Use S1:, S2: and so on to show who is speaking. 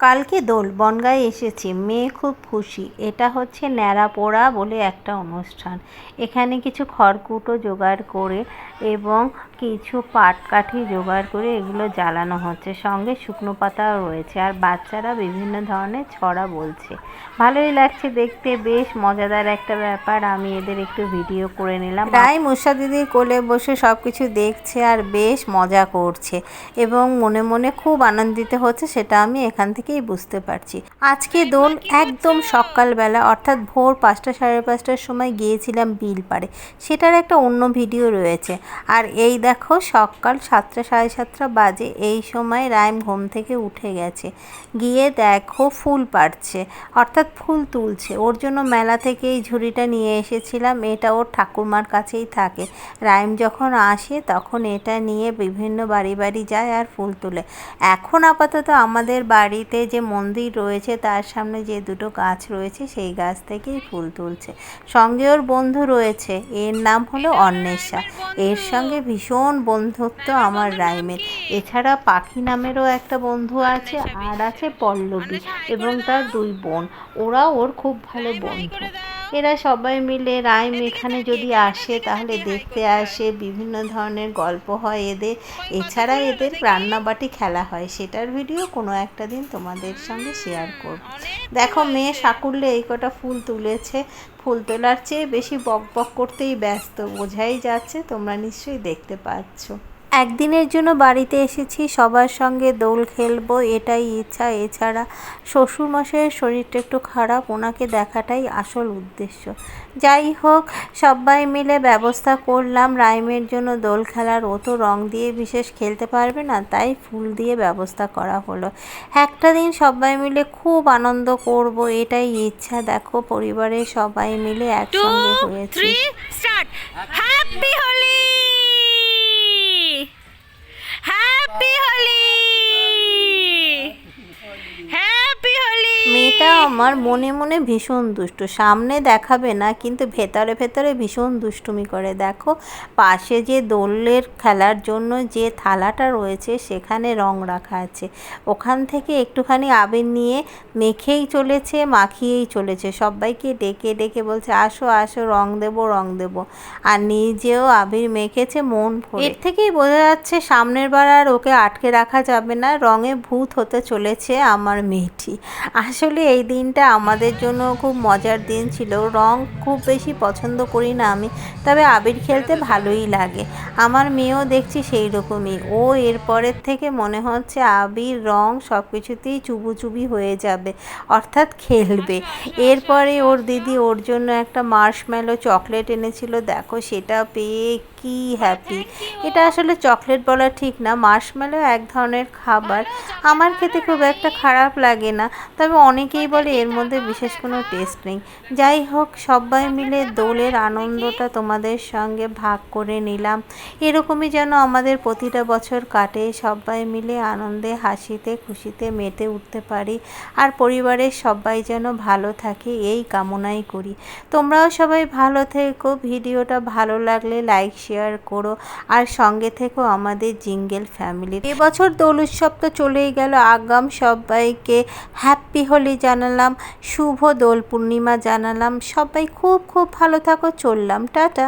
S1: কালকে দোল, বনগাঁয় এসেছি, মেয়ে খুব খুশি। এটা হচ্ছে ন্যাড়া পোড়া বলে একটা অনুষ্ঠান। এখানে কিছু খড়কুটো জোগাড় করে এবং কিছু পাটকাঠি জোগাড় করে এগুলো জ্বালানো হচ্ছে। সঙ্গে শুকনো পাতাও রয়েছে আর বাচ্চারা বিভিন্ন ধরনের ছড়া বলছে। ভালোই লাগছে দেখতে, বেশ মজাদার একটা ব্যাপার। আমি এদের একটু ভিডিও করে নিলাম। রাই মুসা দিদির কোলে বসে সব কিছু দেখছে আর বেশ মজা করছে এবং মনে মনে খুব আনন্দিত হচ্ছে, সেটা আমি এখান থেকেই বুঝতে পারছি। আজকে দোল একদম সকালবেলা, অর্থাৎ ভোর পাঁচটা সাড়ে পাঁচটার সময় গিয়েছিলাম বিল পাড়ে সেটার একটা অন্য ভিডিও রয়েছে। আর এই দেখো, সকাল সাতটা সাড়ে সাতটা বাজে, এই সময় রাইম ঘুম থেকে উঠে গেছে। গিয়ে দেখো ফুল পাড়ছে, অর্থাৎ ফুল তুলছে। ওর জন্য মেলা থেকে এই ঝুড়িটা নিয়ে এসেছিলাম, এটা ওর ঠাকুরমার কাছেই থাকে। রাইম যখন আসে, তখন এটা নিয়ে বিভিন্ন বাড়ি বাড়ি যায় আর ফুল তুলে। এখন আপাতত আমাদের বাড়িতে যে মন্দির রয়েছে তার সামনে যে দুটো গাছ রয়েছে সেই গাছ থেকেই ফুল তুলছে। সঙ্গে ওর বন্ধু রয়েছে এর নাম হলো অন্বেষা। এর সঙ্গে ভীষণ বন্ধুত্ব আমার রাইমের। এছাড়া পাখি নামেরও একটা বন্ধু আছে আর আছে পল্লবী এবং তার দুই বোন। ওরা ওর খুব ভালো বন্ধু। এরা সবাই মিলে রাইম এখানে যদি আসে তাহলে দেখতে আসে বিভিন্ন ধরনের গল্প হয় এদের। এছাড়া এদের রান্নাবাটি খেলা হয়। সেটার ভিডিও কোনো একটা দিন তোমাদের সঙ্গে শেয়ার করব। দেখো মেয়ে সাকুল্যে এই কটা ফুল তুলেছে। ফুল তোলার চেয়ে বেশি বক বক করতেই ব্যস্ত। বোঝাই যাচ্ছে তোমরা নিশ্চয়ই দেখতে পাচ্ছ। একদিনের জন্য বাড়িতে এসেছি সবার সঙ্গে দোল খেলব এটাই ইচ্ছা। এছাড়া শ্বশুরমশাইয়ের শরীরটা একটু খারাপ ওনাকে দেখাটাই আসল উদ্দেশ্য। যাই হোক সবাই মিলে ব্যবস্থা করলাম রাইমের জন্য দোল খেলার ও তো রং দিয়ে বিশেষ খেলতে পারবে না তাই ফুল দিয়ে ব্যবস্থা করা হলো। একটা দিন সবাই মিলে খুব আনন্দ করব এটাই ইচ্ছা। দেখো পরিবারের সবাই মিলে একসঙ্গে হয়েছে।
S2: হ্যাপি হোলি
S1: মেয়েটা আমার মনে মনে ভীষণ দুষ্ট। সামনে দেখাবে না, কিন্তু ভেতরে ভেতরে ভীষণ দুষ্টুমি করে। দেখো, পাশে যে দোলের খেলার জন্য যে থালাটা রয়েছে, সেখানে রং রাখা আছে। ওখান থেকে একটুখানি আবির নিয়ে মেখেই চলেছে, মাখিয়েই চলেছে। সবাইকে ডেকে ডেকে বলছে, আসো আসো, রং দেবো রং দেবো। আর নিজেও আবির মেখেছে, মন এর থেকেই বোঝা যাচ্ছে, সামনের বার আর ওকে আটকে রাখা যাবে না। রঙে ভূত হতে চলেছে আমার মেয়েটি। আসলে এই দিনটা আমাদের জন্য খুব মজার দিন ছিল। রং খুব বেশি পছন্দ করি না আমি, তবে আবির খেলতে ভালোই লাগে। আমার মেয়েও দেখছি সেই রকমই ও এরপরের থেকে মনে হচ্ছে আবির রং সব কিছুতেই চুবুচুবি হয়ে যাবে, অর্থাৎ খেলবে। এরপরে ওর দিদি ওর জন্য একটা মার্শম্যালো চকলেট এনেছিল। দেখো সেটা পেয়ে কি হ্যাপি এটা আসলে চকলেট বলা ঠিক না। মার্শম্যালো এক ধরনের খাবার। আমার খেতে খুব একটা খারাপ লাগে না। তবে অনেকেই বলে এর মধ্যে বিশেষ কোনো টেস্ট নেই। যাই হোক সবাই মিলে দোলের আনন্দটা তোমাদের সঙ্গে ভাগ করে নিলাম। এরকমই যেন আমাদের প্রতিটা বছর কাটে সবাই মিলে আনন্দে, হাসিতে, খুশিতে মেতে উঠতে পারি আর পরিবারের সবাই যেন ভালো থাকে, এই কামনাই করি। তোমরাও সবাই ভালো থেকো, ভিডিওটা ভালো লাগলে লাইক শেয়ার করো আর সঙ্গে থেকো আমাদের জিঙ্গেল ফ্যামিলি এবছর দোল উৎসব তো চলেই গেল, আগাম সবাইকে হ্যাপি হোলি জানালাম। শুভ দোল পূর্ণিমা জানালাম। সবাই খুব খুব ভালো থাকো। চললাম। টাটা।